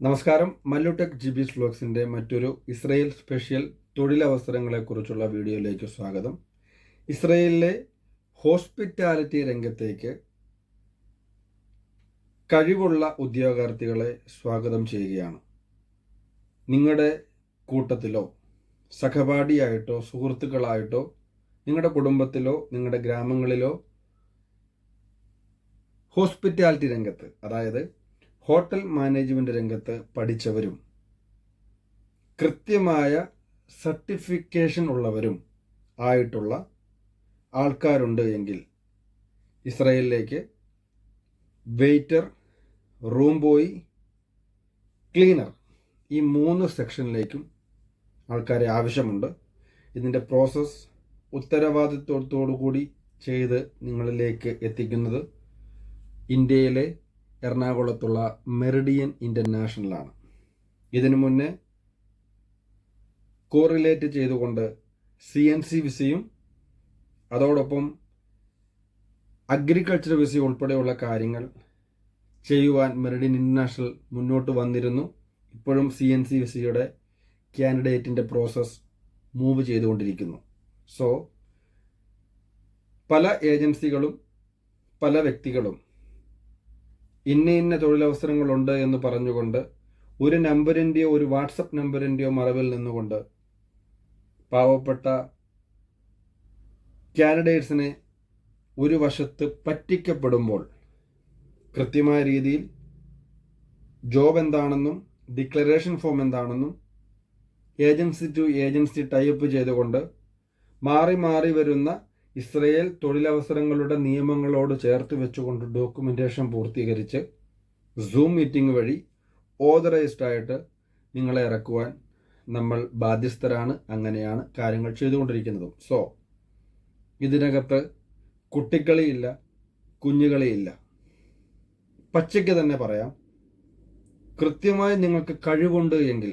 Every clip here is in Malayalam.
നമസ്കാരം. മല്ലുടെക് ജി ബി വ്ലോഗ്സിന്റെ മറ്റൊരു ഇസ്രയേൽ സ്പെഷ്യൽ തൊഴിലവസരങ്ങളെക്കുറിച്ചുള്ള വീഡിയോയിലേക്ക് സ്വാഗതം. ഇസ്രയേലിലെ ഹോസ്പിറ്റാലിറ്റി രംഗത്തേക്ക് കഴിവുള്ള ഉദ്യോഗാർത്ഥികളെ സ്വാഗതം ചെയ്യുകയാണ്. നിങ്ങളുടെ കൂട്ടത്തിലോ സഹപാഠിയായിട്ടോ സുഹൃത്തുക്കളായിട്ടോ നിങ്ങളുടെ കുടുംബത്തിലോ നിങ്ങളുടെ ഗ്രാമങ്ങളിലോ ഹോസ്പിറ്റാലിറ്റി രംഗത്ത് അതായത് ഹോട്ടൽ മാനേജ്മെന്റ് രംഗത്ത് പഠിച്ചവരും കൃത്യമായ സർട്ടിഫിക്കേഷൻ ഉള്ളവരും ആയിട്ടുള്ള ആൾക്കാരുണ്ട് എങ്കിൽ ഇസ്രയേലിലേക്ക് വെയ്റ്റർ റൂം ബോയ് ക്ലീനർ ഈ മൂന്ന് സെക്ഷനിലേക്കും ആൾക്കാരെ ആവശ്യമുണ്ട്. ഇതിന്റെ പ്രോസസ്സ് ഉത്തരവാദിത്വത്തോടു കൂടി ചെയ്ത് നിങ്ങളിലേക്ക് എത്തിക്കുന്നത് ഇന്ത്യയിലെ എറണാകുളത്തുള്ള മെറിഡിയൻ ഇന്റർനാഷണലാണ് ഇതിനു മുന്നേ കോറിലേറ്റ് ചെയ്തുകൊണ്ട് സി എൻ സി വിസയും അതോടൊപ്പം അഗ്രികൾച്ചർ വിസ ഉൾപ്പെടെയുള്ള കാര്യങ്ങൾ ചെയ്യുവാൻ മെറിഡിയൻ ഇന്റർനാഷണൽ മുന്നോട്ട് വന്നിരുന്നു. ഇപ്പോഴും സി എൻ സി വിസയുടെ കാൻഡിഡേറ്റിന്റെ പ്രോസസ്സ് മൂവ് ചെയ്തുകൊണ്ടിരിക്കുന്നു. സോ പല ഏജൻസികളും പല വ്യക്തികളും ഇന്ന ഇന്ന തൊഴിലവസരങ്ങളുണ്ട് എന്ന് പറഞ്ഞുകൊണ്ട് ഒരു നമ്പറിന്റെയോ ഒരു വാട്സപ്പ് നമ്പറിന്റെയോ മറവിൽ നിന്നുകൊണ്ട് പാവപ്പെട്ട കാൻഡിഡേറ്റ്സിനെ ഒരു വശത്ത് പറ്റിക്കപ്പെടുമ്പോൾ കൃത്യമായ രീതിയിൽ ജോബ് എന്താണെന്നും ഡിക്ലറേഷൻ ഫോം എന്താണെന്നും ഏജൻസി ടു ഏജൻസി ടൈപ്പ് ചെയ്തുകൊണ്ട് മാറി മാറി വരുന്ന ഇസ്രയേൽ തൊഴിലവസരങ്ങളുടെ നിയമങ്ങളോട് ചേർത്ത് വെച്ചുകൊണ്ട് ഡോക്യുമെന്റേഷൻ പൂർത്തീകരിച്ച് സൂം മീറ്റിംഗ് വഴി ഓതറൈസ്ഡ് ആയിട്ട് നിങ്ങളെ ഇറക്കുവാൻ നമ്മൾ ബാധ്യസ്ഥരാണ്. അങ്ങനെയാണ് കാര്യങ്ങൾ ചെയ്തുകൊണ്ടിരിക്കുന്നതും. സോ ഇതിനകത്ത് കുട്ടിക്കളിയില്ല കുഞ്ഞുകളിയില്ല. പച്ചയ്ക്ക് തന്നെ പറയാം. കൃത്യമായി നിങ്ങൾക്ക് കഴിവുണ്ട് എങ്കിൽ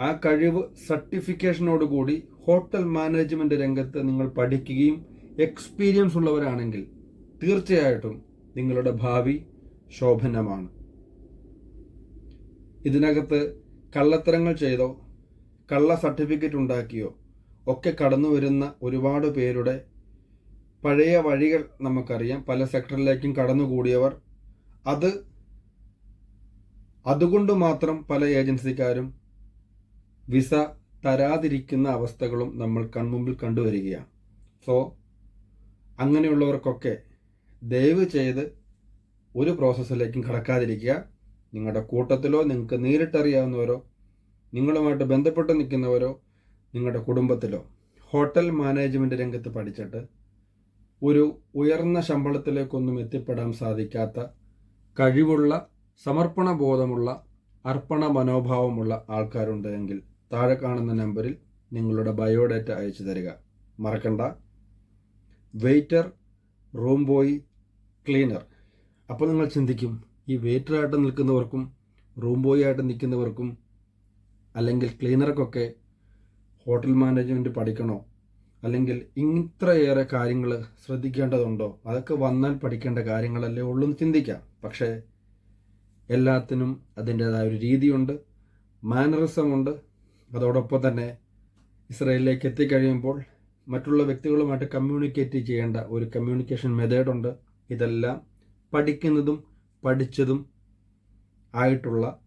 ആ കഴിവ് സർട്ടിഫിക്കേഷനോടുകൂടി ഹോട്ടൽ മാനേജ്മെന്റ് രംഗത്ത് നിങ്ങൾ പഠിക്കുകയും എക്സ്പീരിയൻസ് ഉള്ളവരാണെങ്കിൽ തീർച്ചയായിട്ടും നിങ്ങളുടെ ഭാവി ശോഭനമാണ്. ഇതിനകത്ത് കള്ളത്തരങ്ങൾ ചെയ്തോ കള്ള സർട്ടിഫിക്കറ്റ് ഉണ്ടാക്കിയോ ഒക്കെ കടന്നു വരുന്ന ഒരുപാട് പേരുടെ പഴയ വഴികൾ നമുക്കറിയാം. പല സെക്ടറിലേക്കും കടന്നുകൂടിയവർ. അത് അതുകൊണ്ട് മാത്രം പല ഏജൻസിക്കാരും വിസ തരാതിരിക്കുന്ന അവസ്ഥകളും നമ്മൾ കൺമുമ്പിൽ കണ്ടുവരികയാണ്. സോ അങ്ങനെയുള്ളവർക്കൊക്കെ ദയവ് ചെയ്ത് ഒരു പ്രോസസ്സിലേക്കും കടക്കാതിരിക്കുക. നിങ്ങളുടെ കൂട്ടത്തിലോ നിങ്ങൾക്ക് നേരിട്ടറിയാവുന്നവരോ നിങ്ങളുമായിട്ട് ബന്ധപ്പെട്ട് നിൽക്കുന്നവരോ നിങ്ങളുടെ കുടുംബത്തിലോ ഹോട്ടൽ മാനേജ്മെന്റ് രംഗത്ത് പഠിച്ചിട്ട് ഒരു ഉയർന്ന ശമ്പളത്തിലേക്കൊന്നും എത്തിപ്പെടാൻ സാധിക്കാത്ത കഴിവുള്ള സമർപ്പണ ബോധമുള്ള അർപ്പണ മനോഭാവമുള്ള ആൾക്കാരുണ്ടെങ്കിൽ താഴെ കാണുന്ന നമ്പറിൽ നിങ്ങളുടെ ബയോഡാറ്റ അയച്ചു തരിക. മറക്കണ്ട. വെയ്റ്റർ റൂം ബോയ് ക്ലീനർ അപ്പോൾ നിങ്ങൾ ചിന്തിക്കും ഈ വെയ്റ്ററായിട്ട് നിൽക്കുന്നവർക്കും റൂം ബോയ് ആയിട്ട് നിൽക്കുന്നവർക്കും അല്ലെങ്കിൽ ക്ലീനർക്കൊക്കെ ഹോട്ടൽ മാനേജ്മെന്റ് പഠിക്കണോ? അല്ലെങ്കിൽ ഇത്രയേറെ കാര്യങ്ങൾ ശ്രദ്ധിക്കേണ്ടതുണ്ടോ? അതൊക്കെ വന്നാൽ പഠിക്കേണ്ട കാര്യങ്ങളല്ലേ ഉള്ളൂ ചിന്തിക്കാം. പക്ഷേ എല്ലാത്തിനും അതിന്റേതായ ഒരു രീതിയുണ്ട് മാനറിസമുണ്ട് അതോടൊപ്പം തന്നെ ഇസ്രയേലിലേക്ക് എത്തിക്കഴിയുമ്പോൾ മറ്റുള്ള വ്യക്തികളുമായിട്ട് കമ്മ്യൂണിക്കേറ്റ് ചെയ്യേണ്ട ഒരു കമ്മ്യൂണിക്കേഷൻ മെത്തേഡുണ്ട് ഇതെല്ലാം പഠിക്കുന്നതും പഠിച്ചതും ആയിട്ടുള്ള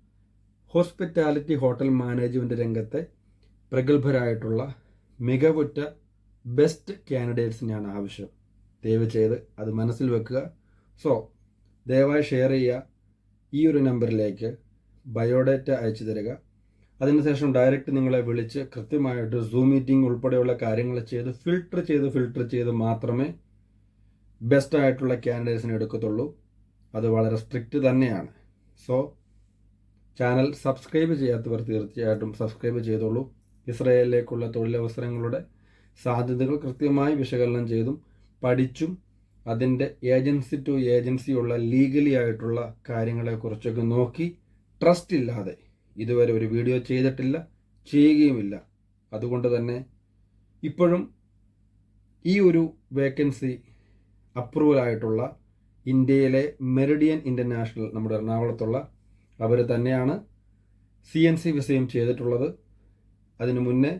ഹോസ്പിറ്റാലിറ്റി ഹോട്ടൽ മാനേജ്മെന്റ് രംഗത്തെ പ്രഗത്ഭരായിട്ടുള്ള മികവുറ്റ ബെസ്റ്റ് കാൻഡിഡേറ്റ്സിനെയാണ് ആവശ്യം. ദയവ് ചെയ്ത് അത് മനസ്സിൽ വെക്കുക. സോ ദയവായി ഷെയർ ചെയ്യുക. ഈ ഒരു നമ്പറിലേക്ക് ബയോഡേറ്റ അയച്ചു തരിക. അതിനുശേഷം ഡയറക്റ്റ് നിങ്ങളെ വിളിച്ച് കൃത്യമായിട്ട് സൂം മീറ്റിംഗ് ഉൾപ്പെടെയുള്ള കാര്യങ്ങൾ ചെയ്ത് ഫിൽട്ടർ ചെയ്ത് ഫിൽട്ടർ ചെയ്ത് മാത്രമേ ബെസ്റ്റ് ആയിട്ടുള്ള ക്യാൻഡിഡേറ്റ്സിനെ എടുക്കത്തുള്ളൂ. അത് വളരെ സ്ട്രിക്റ്റ് തന്നെയാണ്. സോ ചാനൽ സബ്സ്ക്രൈബ് ചെയ്യാത്തവർ തീർച്ചയായിട്ടും സബ്സ്ക്രൈബ് ചെയ്തോളൂ. ഇസ്രയേലിലേക്കുള്ള തൊഴിലവസരങ്ങളുടെ സാധ്യതകൾ കൃത്യമായി വിശകലനം ചെയ്തും പഠിച്ചും അതിന്റെ ഏജൻസി ടു ഏജൻസി ഉള്ള ലീഗലി ആയിട്ടുള്ള കാര്യങ്ങളെക്കുറിച്ചൊക്കെ നോക്കി ട്രസ്റ്റ് ഇല്ലാതെ ഇതുവരെ ഒരു വീഡിയോ ചെയ്തിട്ടില്ല ചെയ്യുകയുമില്ല. അതുകൊണ്ട് തന്നെ ഇപ്പോഴും ഈ ഒരു വേക്കൻസി അപ്രൂവൽ ആയിട്ടുള്ള ഇന്ത്യയിലെ മെറിഡിയൻ ഇന്റർനാഷണൽ നമ്മുടെ എറണാകുളത്തുള്ള അവർ തന്നെയാണ് സി എൻ സി വിസയും ചെയ്തിട്ടുള്ളത്. അതിനു മുന്നേ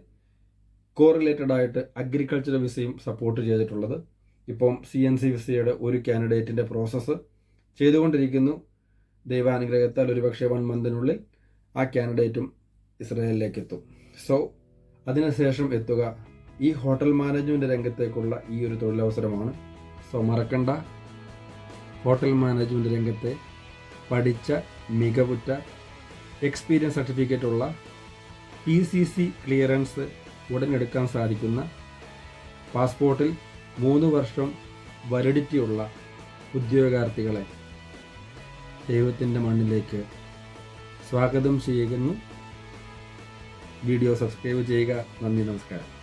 കോറിലേറ്റഡ് ആയിട്ട് അഗ്രികൾച്ചർ വിസയും സപ്പോർട്ട് ചെയ്തിട്ടുള്ളത്. ഇപ്പം സി എൻ സി വിസയുടെ ഒരു കാൻഡിഡേറ്റിന്റെ പ്രോസസ്സ് ചെയ്തുകൊണ്ടിരിക്കുന്നു. ദൈവാനുഗ്രഹത്താൽ ഒരുപക്ഷെ വൺ മന്തിനുള്ളിൽ ആ കാൻഡിഡേറ്റും ഇസ്രയേലിലേക്ക് എത്തും സോ അതിനുശേഷം എത്തുക ഈ ഹോട്ടൽ മാനേജ്മെന്റ് രംഗത്തേക്കുള്ള ഈ ഒരു തൊഴിലവസരമാണ്. സോ മറക്കണ്ട. ഹോട്ടൽ മാനേജ്മെന്റ് രംഗത്തെ പഠിച്ച മികവുറ്റ എക്സ്പീരിയൻസ് സർട്ടിഫിക്കറ്റ് ഉള്ള പി സി സി ക്ലിയറൻസ് ഉടനെടുക്കാൻ സാധിക്കുന്ന പാസ്പോർട്ടിൽ മൂന്ന് വർഷം വരിഡിറ്റി ഉള്ള ഉദ്യോഗാർത്ഥികളെ ദൈവത്തിന്റെ മണ്ണിലേക്ക് സ്വാഗതം ചെയ്യുന്നു. വീഡിയോ സബ്സ്ക്രൈബ് ചെയ്യുക. നന്ദി നമസ്കാരം.